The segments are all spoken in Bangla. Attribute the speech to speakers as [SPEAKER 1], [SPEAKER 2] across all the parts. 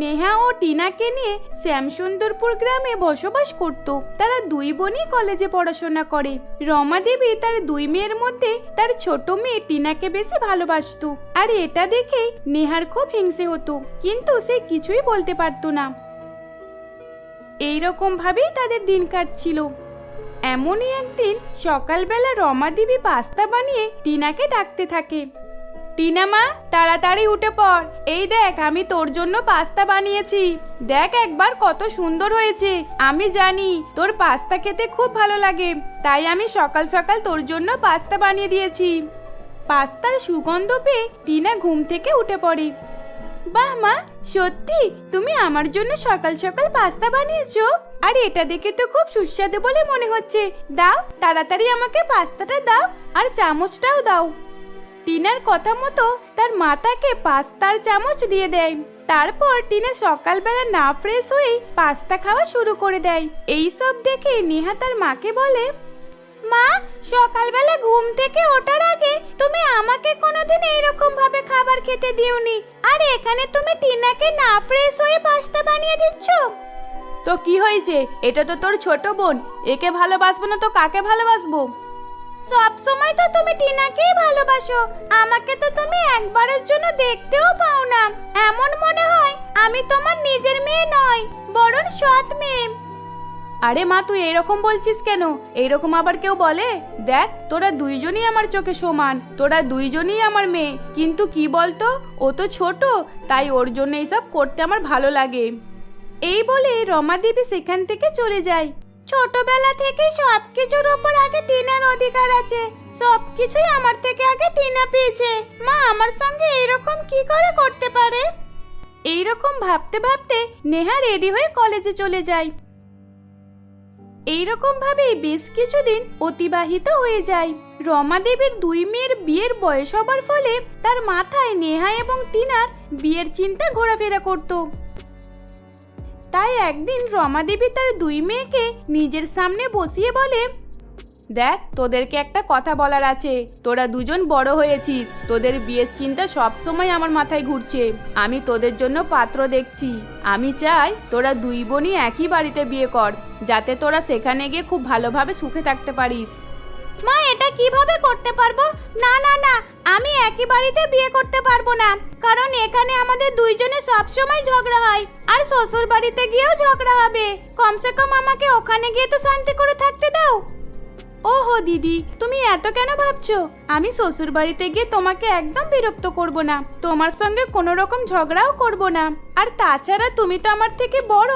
[SPEAKER 1] নেহা ও টিনাকে নিয়ে শ্যামসুন্দরপুর গ্রামে বসবাস করত। তারা দুই বোনই কলেজে পড়াশোনা করে। রমা দেবী তার দুই মেয়ের মধ্যে তার ছোট মেয়ে টিনাকে বেশি ভালোবাসতো। আর এটা দেখে নেহার খুব হিংসে হতো, কিন্তু সে কিছুই বলতে পারতো না। এই রকম ভাবেই তাদের দিন কাটছিল। এমনই একদিন সকালবেলা রমা দেবী পাস্তা বানিয়ে টিনাকে ডাকতে থাকে। টিনা মা, তাড়াতাড়ি উঠে পড়। এই দেখ, আমি তোর জন্য পাস্তা বানিয়েছি। দেখ একবার কত সুন্দর হয়েছে। আমি জানি, তোর পাস্তা খেতে খুব ভালো লাগে। তাই আমি সকাল সকাল তোর জন্য পাস্তা বানিয়ে দিয়েছি। পাস্তার সুগন্ধ পেয়ে টিনা ঘুম থেকে উঠে পড়ে। বাহ মা, সত্যি? তুমি আমার জন্য সকাল সকাল পাস্তা বানিয়েছো? আর এটা দেখে তো খুব সুস্বাদু বলে মনে হচ্ছে। দাও, তাড়াতাড়ি আমাকে পাস্তাটা দাও, আর চামচটাও দাও। টিনার কথা মতো তার মাতাকে পাস্তার চামচ দিয়ে দেয়। তারপর টিনা সকালবেলা না ফ্রেশ হয়েই পাস্তা খাওয়া শুরু করে দেয়। এই সব দেখে নেহা তার মাকে বলে, মা, সকালবেলা ঘুম থেকে ওঠার আগে তুমি আমাকে কোনোদিন এইরকম ভাবে খাবার খেতে দিওনি। আর এখানে তুমি টিনাকে না ফ্রেশ হয়ে পাস্তা বানিয়ে দিচ্ছ? তো কি হয়েছে? এটা তো তোর ছোট বোন। একে ভালোবাসবো না তো কাকে ভালোবাসবো? সব সময় তো তুমি টিনাকেই ভালোবাসো। আমাকে তো তুমি একবারের জন্য দেখতেও পাও না। এমন মনে হয় আমি তোমার নিজের মেয়ে নয় বরং সৎ মেয়ে। আরে মা, তুই এরকম বলছিস কেন? এইরকম আবার কেউ বলে? দেখ, তোরা দুইজনই আমার চোখে সমান, তোরা দুইজনই আমার মেয়ে। কিন্তু কি বলতো, ও তো ছোট, তাই ওর জন্য এইসব করতে আমার ভালো লাগে। এই বলে রমা দেবী সেখান থেকে চলে যায়। ছোটবেলা থেকে সব কিছুর ওপর আগে টিনার অধিকার আছে। সব কিছুই আমার থেকে আগে টিনা পেয়েছে। মা, আমার সঙ্গে এরকম কি করে করতে পারে? এইরকম ভাবতে ভাবতে নেহা রেডি হয়ে কলেজে চলে যায়। এইরকম ভাবে বেশ কিছুদিন অতিবাহিত হয়ে যায়। রমা দেবীর দুই মেয়ের বিয়ের বয়স হবার ফলে তার মাথায় নেহা এবং টিনার বিয়ের চিন্তা ঘোরাফেরা করত। তাই একদিন রমা দেবী তার দুই মেয়েকে নিজের সামনে বসিয়ে বলে, দেখ, তোদেরকে একটা কথা বলার আছে। তোরা দুজন বড় হয়েছিস। তোদের বিয়ের চিন্তা সব সময় আমার মাথায় ঘুরছে। আমি তোদের জন্য পাত্র দেখছি। আমি চাই তোরা দুই বোনই একই বাড়িতে বিয়ে কর, যাতে তোরা সেখানে গিয়ে খুব ভালোভাবে সুখে থাকতে পারিস। মা, এটা কীভাবে করতে পারব? না না না, আমি একই বাড়িতে বিয়ে করতে পারব না। কারণ এখানে আমাদের দুইজনে সব সময় ঝগড়া হয়, আর শ্বশুর বাড়িতে গিয়েও ঝগড়া হবে। কমসে কম আমাকে ওখানে গিয়ে তো শান্তি করে থাকতে দাও। ওহো, দিদি, তুমি এত কেন ভাবছ? আমি শ্বশুর বাড়িতে গিয়ে তোমাকে একদম বিরক্ত করব না। তোমার সঙ্গে কোনো রকম ঝগড়াও করব না। আর তাছাড়া তুমি তো আমার থেকে বড়।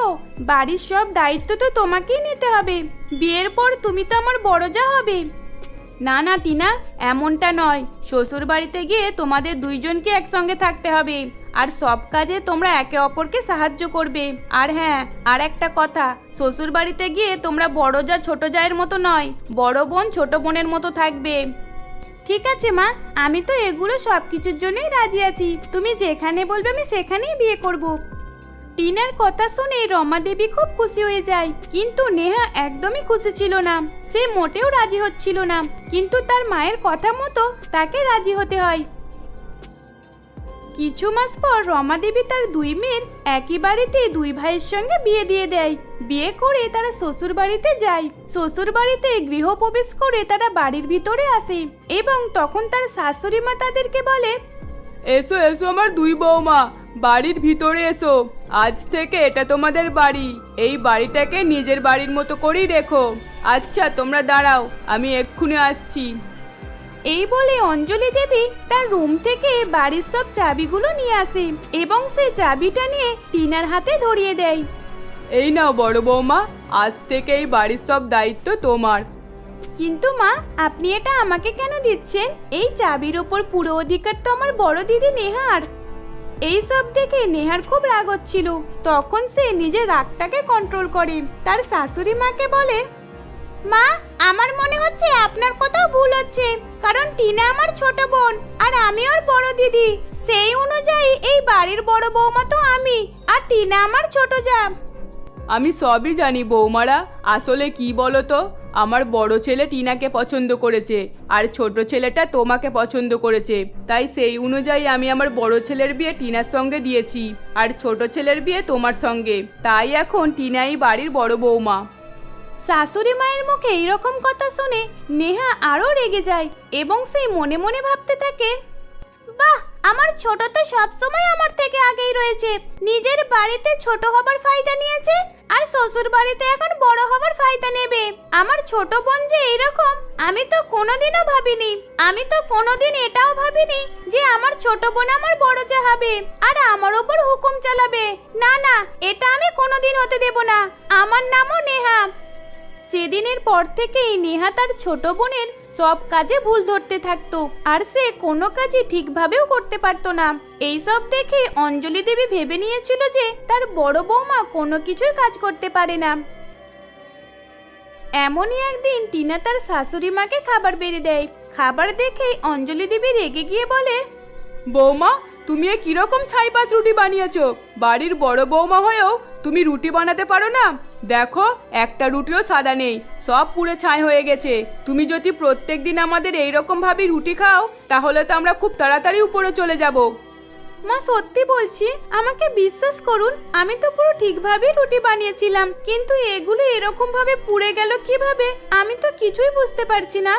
[SPEAKER 1] বাড়ির সব দায়িত্ব তো তোমাকেই নিতে হবে। বিয়ের পর তুমি তো আমার বড় যা হবে। না না টিনা এমনটা নয়। শ্বশুর বাড়িতে গিয়ে তোমাদের দুইজনকে একসঙ্গে থাকতে হবে। আর সব কাজে তোমরা একে অপরকে সাহায্য করবে। আর হ্যাঁ আর একটা কথা শ্বশুর বাড়িতে গিয়ে তোমরা বড় যা ছোট জায়ের মতো নয়, বড় বোন ছোট বোনের মতো থাকবে। ঠিক আছে, মা, আমি তো এগুলো সব কিছুর জন্যই রাজি আছি। তুমি যেখানে বলবে আমি সেখানেই বিয়ে করব। টিনার কথা শুনে রমা দেবী খুব খুশি হয়ে যায়। কিন্তু নেহা একদমই খুশি ছিল না। সে মোটেও রাজি হচ্ছিল না। কিন্তু তার মায়ের কথা মতো তাকে রাজি হতে হয়। কিছু মাস পর রমা দেবী তার দুই মেয়ের একই বাড়িতে দুই ভাইয়ের সঙ্গে বিয়ে দিয়ে দেয়। বিয়ে করে তারা শ্বশুর বাড়িতে যায়। শ্বশুর বাড়িতে গৃহপ্রবেশ করে তারা বাড়ির ভিতরে আসে এবং তখন তার শাশুড়ি মা তাদেরকে বলে,
[SPEAKER 2] এসো এসো আমার দুই বৌমা বাড়ির ভিতরে এসো। আজ থেকে এটা তোমাদের বাড়ি। এই বাড়িটাকে নিজের বাড়ির মতো করেই রেখো। আচ্ছা তোমরা দাঁড়াও আমি এক্ষুনি আসছি।
[SPEAKER 1] এই বলে অঞ্জলি দেবী তার রুম থেকে বাড়ির সব চাবিগুলো নিয়ে আসে এবং সে চাবিটা নিয়ে টিনার হাতে ধরিয়ে দেয়।
[SPEAKER 2] এই নাও বড় বৌমা আজ থেকে এই বাড়ির সব দায়িত্ব তোমার।
[SPEAKER 1] কিন্তু মা আপনি এটা আমাকে কেন দিচ্ছেন? এই চাবির ওপর পুরো অধিকার তো আমার বড় দিদি নেহার। এই সব দেখে নেহার খুব রাগ হচ্ছিল। তখন সে নিজের রাগটাকে কন্ট্রোল করে। তার শাশুড়ি মাকে বলে, মা, আমার মনে হচ্ছে আপনার কোথাও ভুল হচ্ছে। কারণ টিনা আমার ছোট বোন, আর আমি ওর বড় দিদি। সেই অনুযায়ী এই বাড়ির বড় বৌমা তো আমি, আর টিনা আমার ছোট যা
[SPEAKER 2] আমি সবই জানি বৌমারা, আসলে কি বলো তো আমার বড় ছেলে টিনাকে পছন্দ করেছে, আর ছোট ছেলেটা তোমাকে পছন্দ করেছে। তাই সেই অনুযায়ী আমি আমার বড় ছেলের বিয়ে টিনার সঙ্গে দিয়েছি, আর ছোট ছেলের বিয়ে তোমার সঙ্গে। তাই এখন টিনাই বাড়ির বড় বৌমা।
[SPEAKER 1] শাশুড়ি মায়ের মুখে এইরকম কথা শুনে নেহা আরও রেগে যায় এবং সেই মনে মনে ভাবতে থাকে, বাহ আমার ছোট তো সবসময় আমার থেকে আগেই রয়েছে। নিজের বাড়িতে ছোট হবার ফায়দা নিয়েছে, আর শ্বশুর বাড়িতে এখন বড় হবার ফায়দা নেবে। আমার ছোট বোন যে এইরকম, আমি তো কোনোদিনও ভাবিনি। আমি তো কোনোদিন এটাও ভাবিনি যে আমার ছোট বোন আমার বড় চাহাবে আর আমার ওপর হুকুম চালাবে। না না, এটা আমি কোনোদিন হতে দেব না। আমার নামও নেহা। সেদিনের পর থেকেই নেহা তার ছোট বোনের সব কাজে ভুল ধরতে থাকতো, আর সে কোনো কাজই ঠিকভাবেও করতে পারতো না। এইসব দেখে অঞ্জলি দেবী ভেবে নিয়েছিল যে তার বড় বৌমা কোনো কিছুই কাজ করতে পারে না। এমনই একদিন টিনা তার শাশুড়ি মাকে খাবার বেড়ে দেয়। খাবার দেখে অঞ্জলি দেবী রেগে গিয়ে বলে,
[SPEAKER 2] বৌমা, তুমি কীরকম ছাইপাঁচ রুটি বানিয়েছো? বাড়ির বড় বৌমা হয়েও তুমি রুটি বানাতে পারো না? দেখো, একটা রুটিও সাদা নেই, সব পুরে ছাই হয়ে গেছে। তুমি যদি প্রত্যেক দিন আমাদের এইরকম ভাবে রুটি খাও, তাহলে তো আমরা খুব তাড়াতাড়ি উপরে চলে যাব।
[SPEAKER 1] মা, সত্যি বলছি, আমাকে বিশ্বাস করুন, আমি তো পুরো ঠিকভাবেই রুটি বানিয়েছিলাম, কিন্তু এগুলো এরকম ভাবে পুড়ে গেল কীভাবে? আমি তো কিছুই বুঝতে পারছি না।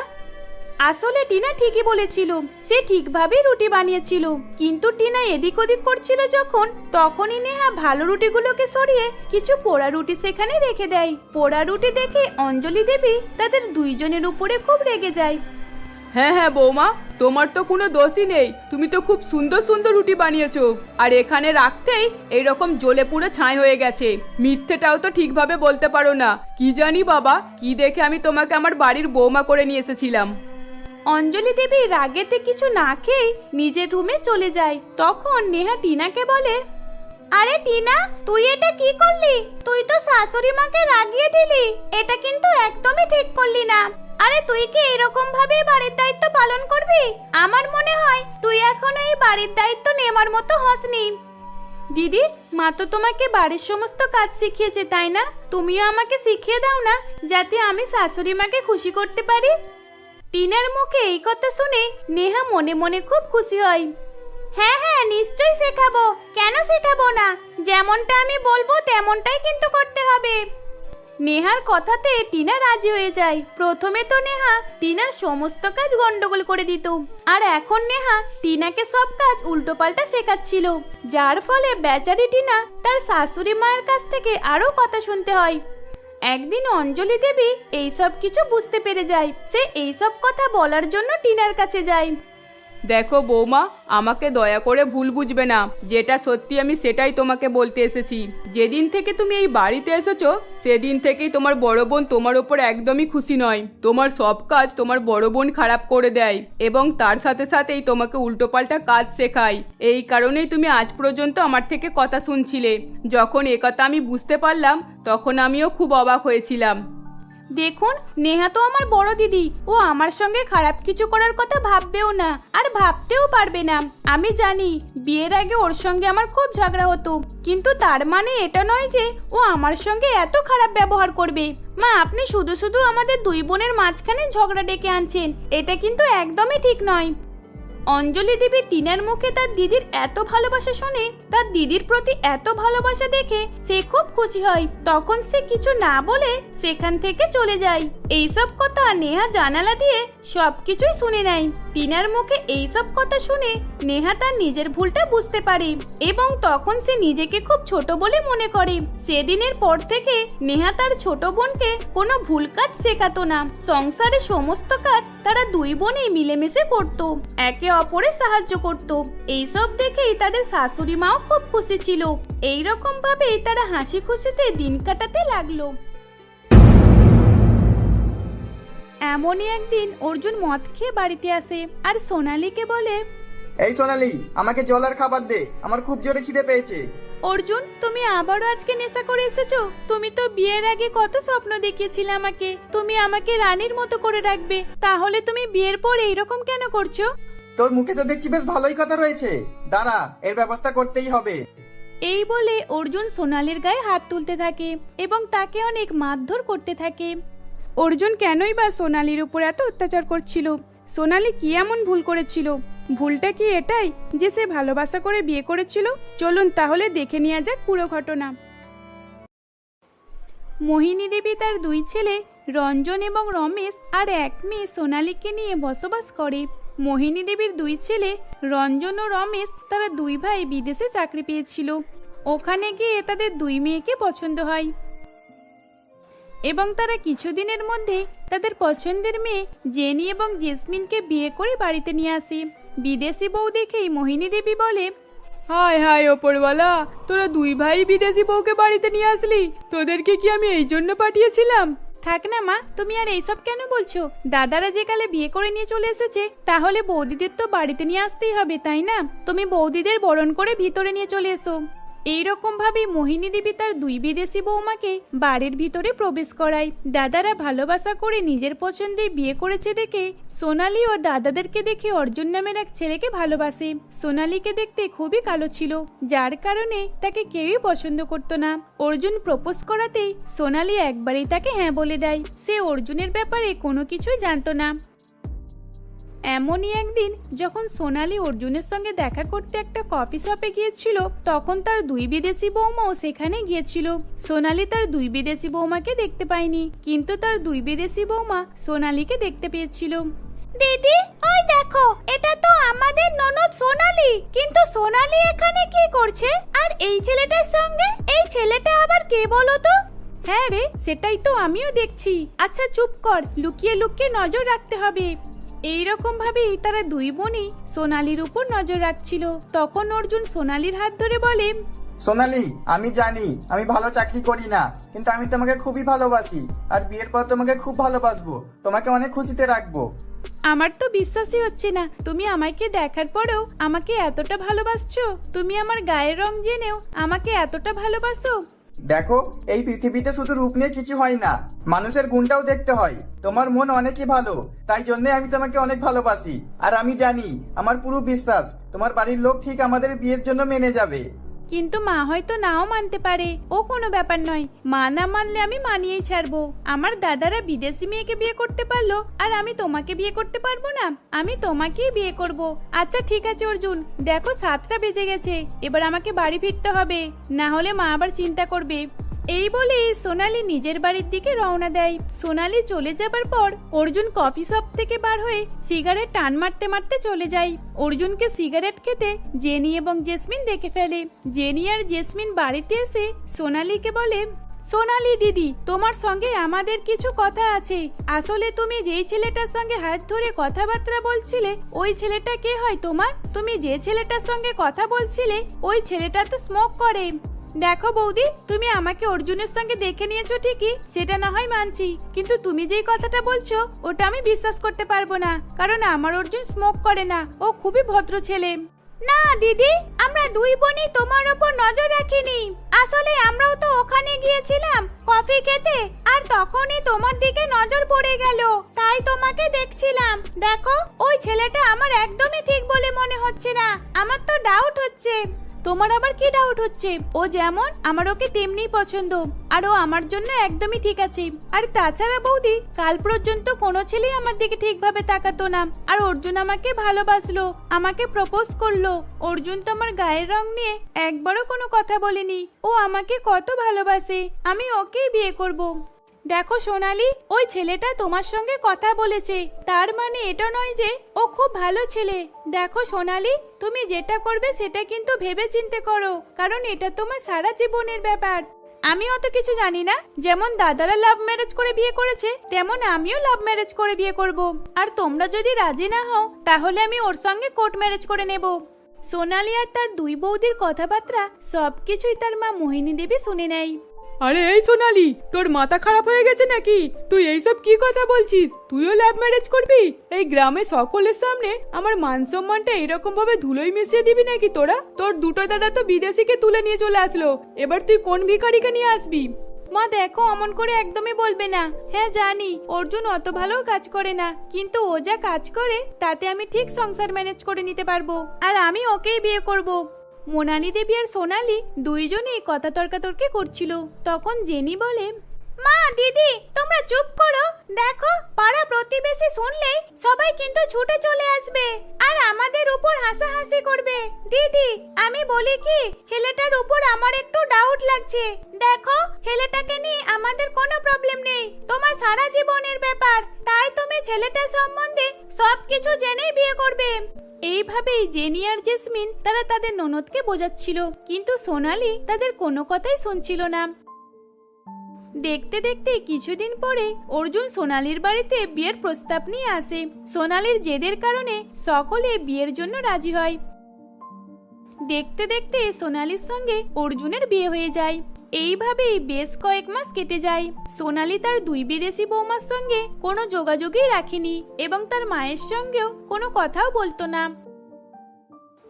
[SPEAKER 1] আসলে টিনা ঠিকই বলেছিল, সে ঠিকভাবেই রুটি বানিয়েছিল। কিন্তু টিনা এদিক ওদিক করছিল যখন, তখনই নেহা ভালো রুটিগুলোকে সরিয়ে কিছু পোড়া রুটি সেখানে রেখে দেয়। পোড়া রুটি দেখে অঞ্জলি দেবী তাদের দুইজনের উপরে খুব রেগে যায়।
[SPEAKER 2] হ্যাঁ হ্যাঁ বৌমা, তোমার তো কোনো দোষই নেই। তুমি তো খুব সুন্দর সুন্দর রুটি বানিয়েছো। আর এখানে রাখতেই এইরকম জ্বলে পুরো ছাই হয়ে গেছে। মিথ্যেটাও তো ঠিকভাবে বলতে পারো না। কি জানি বাবা, কি দেখে আমি তোমাকে আমার বাড়ির বৌমা করে নিয়ে এসেছিলাম।
[SPEAKER 1] অঞ্জলি দেবী রাগেতে কিছু না খেয়ে নিজের রুমে চলে যায়। তখন নেহা টিনাকে বলে আরে টিনা তুই এটা কি করলি? তুই তো শাশুড়ি মাকে রাগিয়ে দিলি। এটা কিন্তু একদমই ঠিক করলি না। আরে তুই কি এরকম ভাবে বাড়ির দায়িত্ব পালন করবি? আমার মনে হয় তুই এখনও এই বাড়ির দায়িত্ব নেবার মতো হসনি। দিদি মা তো তোমাকে বাড়ির সমস্ত কাজ শিখিয়েছে তাই না? তুমিও আমাকে শিখিয়ে দাও না যাতে আমি শাশুড়ি মাকে খুশি করতে পারি? টিনার মুখে এই কথা শুনে নেহা মনে মনে খুব খুশি হয়। হ্যাঁ হ্যাঁ নিশ্চয়ই শেখাবো। কেন শেখাবো না? যেমনটা আমি বলব তেমনটাই কিন্তু করতে হবে। নেহার কথাতে টিনা রাজি হয়ে যায়। প্রথমে তো নেহা টিনার সমস্ত কাজ গন্ডগোল করে দিত। আর এখন নেহা টিনাকে সব কাজ উল্টোপাল্টা শেখাচ্ছিল। যার ফলে বেচারি টিনা তার শাশুড়ি মায়ের কাছ থেকে আরও কথা শুনতে হয়। একদিন অঞ্জলি দেবী এইসব কিছু বুঝতে পেরে যায়। সে এইসব কথা বলার জন্য টিনার কাছে যায়।
[SPEAKER 2] দেখো বৌমা, আমাকে দয়া করে ভুল বুঝবে না। যেটা সত্যি আমি সেটাই তোমাকে বলতে এসেছি। যেদিন থেকে তুমি এই বাড়িতে এসেছ, সেদিন থেকেই তোমার বড় বোন তোমার ওপর একদমই খুশি নয়। তোমার সব কাজ তোমার বড় বোন খারাপ করে দেয় এবং তার সাথে সাথেই তোমাকে উল্টোপাল্টা কাজ শেখায়। এই কারণেই তুমি আজ পর্যন্ত আমার থেকে কথা শুনছিলে। যখন একথা আমি বুঝতে পারলাম, তখন আমিও খুব অবাক হয়েছিলাম।
[SPEAKER 1] দেখুন, নেহা তো আমার বড় দিদি। ও আমার সঙ্গে খারাপ কিছু করার কথা ভাববেও না, আর ভাবতেও পারবে না। আমি জানি, বিয়ের আগে ওর সঙ্গে আমার খুব ঝগড়া হতো। কিন্তু তার মানে এটা নয় যে ও আমার সঙ্গে এত খারাপ ব্যবহার করবে। মা, আপনি শুধু শুধু আমাদের দুই বোনের মাঝখানে ঝগড়া ডেকে আনছেন। এটা কিন্তু একদমই ঠিক নয়। অঞ্জলি দেবী টিনার মুখে তার দিদির এত ভালোবাসা শুনে, তার দিদির প্রতি এত ভালোবাসা দেখে সে খুব খুশি হয়। তখন সে কিছু না বলে সেখান থেকে চলে যায়। এইসব কথা নেহা জানালা দিয়ে সবকিছুই শুনে নেয়। টিনার মুখে এইসব কথা শুনে নেহা তার নিজের ভুলটা বুঝতে পারে এবং তখন সে নিজেকে খুব ছোট বলে মনে করে। সেদিনের পর থেকে নেহা তার ছোট বোনকে কোনো ভুল কাজ শেখাতো না। সংসারে সমস্ত কাজ তারা দুই বোনেই মিলেমিশে করত। একে অপরের সাহায্য করত। এইসব দেখেই তাদের শাশুড়ি মাও খুব খুশি ছিল। এই রকম ভাবেই তারা হাসি খুশিতে দিন কাটাতে লাগল। এমনই একদিন অর্জুন মদ খেয়ে বাড়িতে আসে আর সোনালীকে বলে
[SPEAKER 3] এই সোনালি আমাকে জল আর খাবার দে। আমার খুব জোরে খিদে পেয়েছে।
[SPEAKER 1] অর্জুন তুমি আবারও আজকে নেশা করে এসেছ? তুমি তো বিয়ের আগে কত স্বপ্ন দেখিয়েছিলে আমাকে। তুমি আমাকে রানীর মতো করে রাখবে। তাহলে তুমি বিয়ের পর এইরকম কেন করছ?
[SPEAKER 3] তোর মুখে তো দেখছি বেশ ভালোই কথা রয়েছে। দাঁড়া, এর ব্যবস্থা করতেই হবে।
[SPEAKER 1] এই বলে অর্জুন সোনালির গায়ে হাত তুলতে থাকে এবং তাকে অনেক মারধর করতে থাকে। অর্জুন কেনই বা সোনালির উপর এত অত্যাচার করছিল? সোনালি কি এমন ভুল করেছিল? ভুলটা কি এটাই যে সে ভালোবাসা করে বিয়ে করেছিল? চলুন তাহলে দেখে নেওয়া যাক পুরো ঘটনা। মোহিনী দেবী তার দুই ছেলে রঞ্জন এবং রমেশ আর এক মেয়ে সোনালিকে নিয়ে বসবাস করে। মোহিনী দেবীর দুই ছেলে, রঞ্জন ও রমেশ, তারা দুই ভাই বিদেশে চাকরি পেয়েছিল। ওখানে গিয়ে তাদের দুই মেয়েকে পছন্দ হয়। এবং তারা কিছুদিনের মধ্যে তাদের পছন্দের মেয়ে জেনি এবং জেসমিনকে বিয়ে করে বাড়িতে নিয়ে আসে। বিদেশি বউ দেখেই মোহিনী দেবী বলে,
[SPEAKER 2] হায় হায় ওপরওয়ালা, তোরা দুই ভাই বিদেশি বউকে বাড়িতে নিয়ে আসলি? তোদেরকে কি আমি এই জন্য পাঠিয়েছিলাম?
[SPEAKER 1] থাক না মা, তুমি আর এইসব কেন বলছো? দাদারা যে কালে বিয়ে করে নিয়ে চলে এসেছে, তাহলে বৌদিদের তো বাড়িতে নিয়ে আসতেই হবে, তাই না? তুমি বৌদিদের বরণ করে ভিতরে নিয়ে চলে এসো। এইরকম ভাবে মোহিনী দেবী তার দুই বিদেশি বৌমাকে বাড়ির ভিতরে প্রবেশ করায়। দাদারা ভালোবাসা করে নিজের পছন্দে বিয়ে করেছে দেখে সোনালি ও দাদাদেরকে দেখে অর্জুন নামের এক ছেলেকে ভালোবাসে। সোনালিকে দেখতে খুবই কালো ছিল, যার কারণে তাকে কেউই পছন্দ করতো না। অর্জুন প্রপোজ করাতেই সোনালি একবারেই তাকে হ্যাঁ বলে দেয়। সে অর্জুনের ব্যাপারে কোনো কিছুই জানতো না। এমনই একদিন যখন সোনালি অর্জুনের সঙ্গে দেখা করতে একটা কফি শপে গিয়েছিল তখন তার দুই বিদেশি বৌমাও সেখানে গিয়েছিল। সোনালি তার দুই বিদেশি বৌমাকে দেখতে পায়নি কিন্তু তার দুই বিদেশি বৌমা সোনালিকে দেখতে পেয়েছিল। দিদি ওই দেখো এটা তো আমাদের ননদ সোনালি। কিন্তু সোনালি এখানে কি করছে? আর এই ছেলেটার সঙ্গে? এই ছেলেটা আবার কে বলো তো? হ্যাঁ রে সেটাই তো আমিও দেখছি। আচ্ছা চুপ কর লুকিয়ে লুকিয়ে নজর রাখতে হবে। এইরকম ভাবেই তারা দুই বোনই সোনালির উপর নজর রাখছিল। তখন অর্জুন সোনালির হাত ধরে বলে
[SPEAKER 3] সোনালি আমি জানি আমি ভালো চাকরি করি না কিন্তু আমি তোমাকে খুবই ভালোবাসি আর বিয়ের পর তোমাকে খুব ভালোবাসবো তোমাকে অনেক খুশিতে রাখব।
[SPEAKER 1] আমার তো বিশ্বাসই হচ্ছে না তুমি আমাকে দেখার পরেও আমাকে এতটা ভালোবাসছো তুমি আমার গায়ের রং জেনেও আমাকে এতটা ভালোবাসো
[SPEAKER 3] দেখো, এই পৃথিবীতে শুধু রূপ নিয়ে কিছু হয় না, মানুষের গুণটাও দেখতে হয়। তোমার মন অনেকই ভালো, তাই জন্য আমি তোমাকে অনেক ভালোবাসি। আর আমি জানি, আমার পুরো বিশ্বাস, তোমার বাড়ির লোক ঠিক আমাদের বিয়ের জন্য মেনে যাবে।
[SPEAKER 1] কিন্তু মা হয়তো নাও মানতে পারে। ও কোনো ব্যাপার নয়। মা না মানলে আমি মানিয়েই ছাড়বো। আমার দাদারা বিদেশি মেয়েকে বিয়ে করতে পারল, আর আমি তোমাকে বিয়ে করতে পারব না। আমি তোমাকেই বিয়ে করব। আচ্ছা ঠিক আছে, অর্জুন। দেখো, সাতটা বেজে গেছে। এবার আমাকে বাড়ি ফিরতে হবে। না হলে মা আবার চিন্তা করবে। এই বলে সোনালি নিজের বাড়ির দিকে রওনা দেয়। সোনালি চলে যাবার পর অর্জুন কফি শপ থেকে বার হয়ে সিগারেট টান মারতে মারতে চলে যায়। অর্জুনকে সিগারেট খেতে জেনি এবং জেসমিন দেখে ফেলে। জেনি আর জেসমিন বাড়িতে এসে সোনালিকে বলে, সোনালি দিদি, তোমার সঙ্গে আমাদের কিছু কথা আছে। আসলে তুমি যেই ছেলেটার সঙ্গে হাত ধরে কথাবার্তা বলছিলে, ওই ছেলেটা কে হয় তোমার? তুমি যে ছেলেটার সঙ্গে কথা বলছিলে, ওই ছেলেটা তো স্মোক করে। দেখো বৌদি, তুমি আমাকে অর্জুনের সঙ্গে দেখে নিয়েছো ঠিকই, সেটা না হয় মানছি। কিন্তু তুমি যেই কথাটা বলছো, ওটা আমি বিশ্বাস করতে পারব না, কারণ আমার অর্জুন স্মোক করে না, ও খুবই ভদ্র ছেলে। না দিদি, আমরা দুই বোনই তোমার ওপর নজর রাখিনি। আসলে আমরাও তো ওখানে গিয়েছিলাম কফি খেতে, আর তখনই তোমার দিকে নজর পড়ে গেল। তাই তোমাকে দেখছিলাম। দেখো, ওই ছেলেটা আমার একদমই ঠিক বলে মনে হচ্ছে না, আমার তো ডাউট হচ্ছে। তোমার আবার কি ডাউট হচ্ছে? ও যেমন আমার ওকে তেমনিই পছন্দ। আর ও আমার জন্য একদমই ঠিক আছে। আর তাছাড়া বৌদি, কাল পর্যন্ত কোনো ছেলেই আমার দিকে ঠিকভাবে তাকাতো না। আর অর্জুন আমাকে ভালোবাসলো, আমাকে প্রপোজ করল। অর্জুন তো আমার গায়ের রং নিয়ে একবারও কোনো কথা বলেনি। ও আমাকে কত ভালোবাসে। আমি ওকেই বিয়ে করব। দেখো সোনালি, ওই ছেলেটা তোমার সঙ্গে কথা বলেছে। তার মানে এটা নয় যে ও খুব ভালো ছেলে। দেখো সোনালি, তুমি যেটা করবে সেটা কিন্তু ভেবে চিন্তে করো, কারণ এটা তোমার সারা জীবনের ব্যাপার। আমি অত কিছু জানি না, যেমন দাদারা লাভ ম্যারেজ করে বিয়ে করেছে, তেমন আমিও লাভ ম্যারেজ করে বিয়ে করব। আর তোমরা যদি রাজি না হও, তাহলে আমি ওর সঙ্গে কোর্ট ম্যারেজ করে নেব। সোনালি আর তার দুই বৌদির কথাবার্তা সবকিছুই তার মা মোহিনী দেবী শুনে নেয়।
[SPEAKER 2] আরে এই সোনালি, তোর মাথা খারাপ হয়ে গেছে নাকি? তুই এইসব কি কথা বলছিস? তুইও লাভ ম্যারেজ করবি? এই গ্রামে সকলের সামনে আমার মান সম্মানটা এরকম ভাবে ধুলোই মিশিয়ে দিবি নাকি তোরা? তোর দুটো দাদা তো বিদেশিকে তুলে নিয়ে চলে আসলো। এবার তুই কোন ভিখারিকে নিয়ে আসবি?
[SPEAKER 1] মা, দেখো, অমন করে একদমই বলবে না। হ্যাঁ জানি, অর্জুন অত ভালো কাজ করে না। কিন্তু ও যা কাজ করে, তাতে আমি ঠিক সংসার ম্যানেজ করে নিতে পারব। আর আমি ওকেই বিয়ে করব। মোনালি দেবী আর সোনালি দুইজনেই কথা তর্কাতর্কি করছিল। তখন জেনি বলে মা, দিদি, তোমরা চুপ করো। দেখো, পাড়া প্রতিবেশী শুনলে সবাই কিন্তু ছুটে চলে আসবে আর আমাদের উপর হাসাহাসি করবে। দিদি, আমি বলি কি, ছেলেটার উপর আমার একটু ডাউট লাগছে। দেখো, ছেলেটাকে নিয়ে আমাদের কোনো প্রবলেম নেই। তোমার সারা জীবনের ব্যাপার। তাই তুমি ছেলেটার সম্বন্ধে সবকিছু জেনেই বিয়ে করবে। এইভাবেই জেনি আর জেসমিন, তারা তাদের ননদকে বোঝাচ্ছিল। কিন্তু সোনালি তাদের কোনো কথাই শুনছিল না। দেখতে দেখতে কিছুদিন পরে অর্জুন সোনালির বাড়িতে বিয়ের প্রস্তাব নিয়ে আসে। সোনালির জেদের কারণে সকলে বিয়ের জন্য রাজি হয়। দেখতে দেখতে সোনালির সঙ্গে অর্জুনের বিয়ে হয়ে যায়। এইভাবেই বেশ কয়েক মাস কেটে যায়। সোনালি তার দুই বিদেশি বৌমার সঙ্গে কোনো যোগাযোগই রাখেনি এবং তার মায়ের সঙ্গেও কোনো কথাও বলতো না।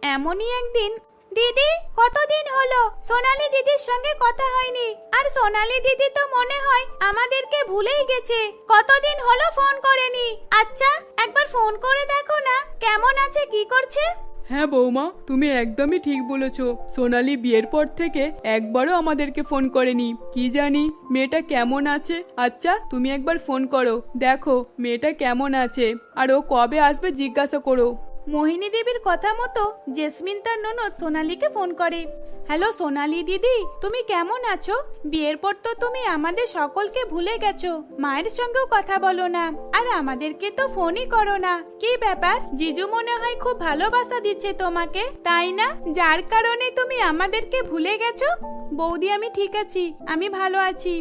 [SPEAKER 1] এমনই একদিন দিদি, কতদিন হলো? সোনালি দিদির সঙ্গে কথা হয়নি। আর সোনালি দিদি তো মনে হয় আমাদেরকে ভুলেই গেছে। কতদিন হলো ফোন করেনি? আচ্ছা একবার ফোন করে দেখো না, কেমন আছে, কি করছে?
[SPEAKER 2] হ্যাঁ বৌমা, তুমি একদমই ঠিক বলেছ। সোনালি বিয়ের পর থেকে একবারও আমাদেরকে ফোন করেনি। কি জানি, মেয়েটা কেমন আছে? আচ্ছা তুমি একবার ফোন করো। দেখো, মেয়েটা কেমন আছে। আর ও কবে আসবে জিজ্ঞাসা করো।
[SPEAKER 1] মোহিনী দেবীর কথা মতো জেসমিন তার ননদ সোনালীকে ফোন করে। হ্যালো সোনালি দিদি, তুমি কেমন আছো? বিয়ের পর তো তুমি আমাদের সকলকে ভুলে গেছো। মায়ের সঙ্গেও কথা বলো না। আর আমাদেরকে তো ফোনই করো না। কি ব্যাপার? জিজু মনে হয় খুব ভালোবাসা দিচ্ছে তোমাকে, তাই না? যার কারণে তুমি আমাদেরকে ভুলে গেছো? বৌদি, আমি ঠিক আছি। আমি ভালো আছি।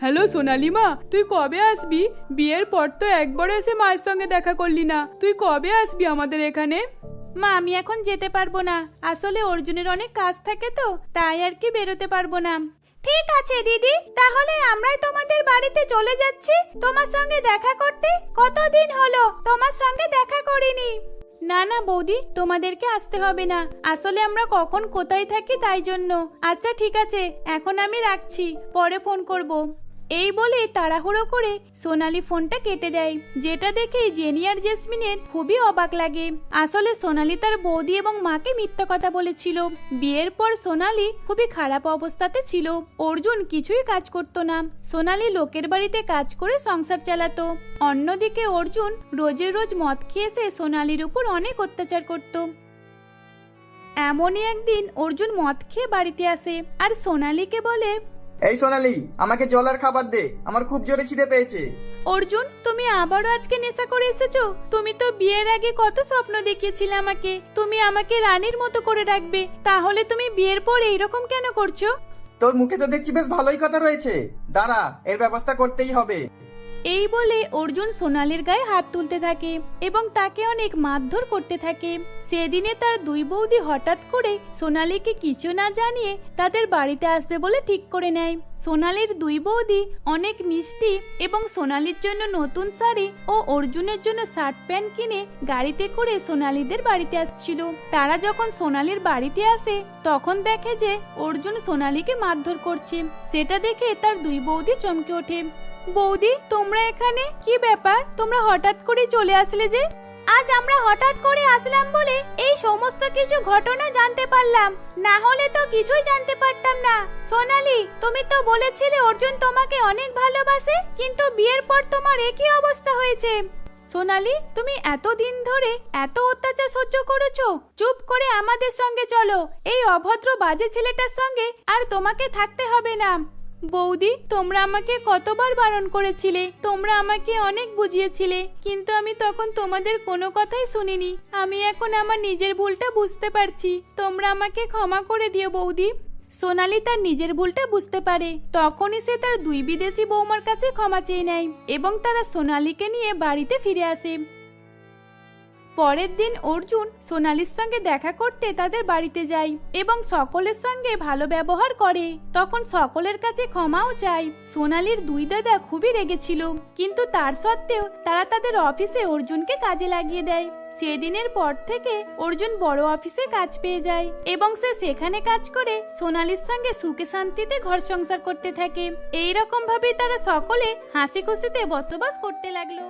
[SPEAKER 2] হ্যালো সোনালি মা তুই কবে আসবি? বিয়ের পর তো একবার এসে মায়ের সঙ্গে দেখা করলি না। তুই কবে আসবি আমাদের এখানে?
[SPEAKER 1] মা আমি এখন যেতে পারব না। আসলে অর্জুনের অনেক কাজ থাকে তো তাই আর কি বেরোতে পারব না। ঠিক আছে দিদি তাহলে আমরাই তোমাদের বাড়িতে চলে যাচ্ছি। তোমার সঙ্গে দেখা করতে কতদিন হলো? তোমার সঙ্গে দেখা করিনি। না না বৌদি তোমাদেরকে আসতে হবে না। আসলে আমরা কখন কোথায় থাকি তাই জন্য। আচ্ছা ঠিক আছে এখন আমি রাখছি। পরে ফোন করব। এই বলে তাড়াহুড়ো করে সোনালি ফোনটা কেটে দেয়, যেটা দেখে জেনি আর জেসমিনের খুবই অবাক লাগে। আসলে সোনালি তার বৌদি এবং মাকে মিথ্যা কথা বলেছিল। বিয়ের পর সোনালি খুবই খারাপ অবস্থাতে ছিল। অর্জুন কিছুই কাজ করত না। সোনালি লোকের বাড়িতে কাজ করে সংসার চালাতো। অন্যদিকে অর্জুন রোজে রোজ মদ খেয়ে এসে সোনালির উপর অনেক অত্যাচার করত। এমনই একদিন অর্জুন মদ খেয়ে বাড়িতে আসে, আর সোনালিকে বলে
[SPEAKER 3] এই সোনালি আমাকে জল আর খাবার দে। আমার খুব জোরে খিদে পেয়েছে।
[SPEAKER 1] অর্জুন তুমি আবারও আজকে নেশা করে এসেছ? তুমি তো বিয়ের আগে কত স্বপ্ন দেখিয়েছিলে আমাকে। তুমি আমাকে রানীর মতো করে রাখবে। তাহলে তুমি বিয়ের পর এইরকম কেন করছ?
[SPEAKER 3] তোর মুখে তো দেখছি বেশ ভালোই কথা রয়েছে। দাঁড়া এর ব্যবস্থা করতেই হবে।
[SPEAKER 1] এই বলে অর্জুন সোনালির গায়ে হাত তুলতে থাকে এবং তাকে অনেক মারধর করতে থাকে। সেদিনে তার দুই বৌদি হঠাৎ করে সোনালিকে কিছু না জানিয়ে তাদের বাড়িতে আসবে বলে ঠিক করে নেয়। সোনালির দুই বৌদি অনেক মিষ্টি এবং সোনালির জন্য নতুন শাড়ি ও অর্জুনের জন্য শার্ট প্যান্ট কিনে গাড়িতে করে সোনালিদের বাড়িতে আসছিল। তারা যখন সোনালির বাড়িতে আসে, তখন দেখে যে অর্জুন সোনালিকে মারধর করছে। সেটা দেখে তার দুই বৌদি চমকে ওঠে। বৌদি, তোমরা এখানে? কি ব্যাপার? তোমরা হঠাৎ করে চলে আসলে যে? আজ আমরা হঠাৎ করে আসলাম বলে এই সমস্ত কিছু ঘটনা জানতে পারলাম। না হলে তো কিছুই জানতে পারতাম না। সোনালি, তুমি তো বলেছিলে অর্জুন তোমাকে অনেক ভালোবাসে, কিন্তু বিয়ের পর তোমার একই অবস্থা হয়েছে। সোনালি, তুমি এতদিন ধরে এত অত্যাচার সহ্য করেছ। চুপ করে আমাদের সঙ্গে চলো। এই অভদ্র বাজে ছেলেটার সঙ্গে আর তোমাকে থাকতে হবে না। বৌদি, তোমরা আমাকে কতবার বারণ করেছিলে? তোমরা আমাকে অনেক বুঝিয়েছিলে, কিন্তু আমি তখন তোমাদের কোনো কথাই শুনিনি। আমি এখন আমার নিজের ভুলটা বুঝতে পারছি। তোমরা আমাকে ক্ষমা করে দিও বৌদি। সোনালি তার নিজের ভুলটা বুঝতে পারে। তখনই সে তার দুই বিদেশি বৌমার কাছে ক্ষমা চেয়ে নেয় এবং তারা সোনালিকে নিয়ে বাড়িতে ফিরে আসে। পরের দিন অর্জুন সোনালির সঙ্গে দেখা করতে তাদের বাড়িতে যায় এবং সকলের সঙ্গে ভালো ব্যবহার করে। তখন সকলের কাছে ক্ষমাও চায়। সোনালির দুই দাদা খুবই রেগেছিল, কিন্তু তার সত্ত্বেও তারা তাদের অফিসে অর্জুনকে কাজে লাগিয়ে দেয়। সেদিনের পর থেকে অর্জুন বড় অফিসে কাজ পেয়ে যায় এবং সে সেখানে কাজ করে সোনালির সঙ্গে সুখে শান্তিতে ঘর সংসার করতে থাকে। এই রকম ভাবে তারা সকলে হাসি খুশিতে বসবাস করতে লাগল।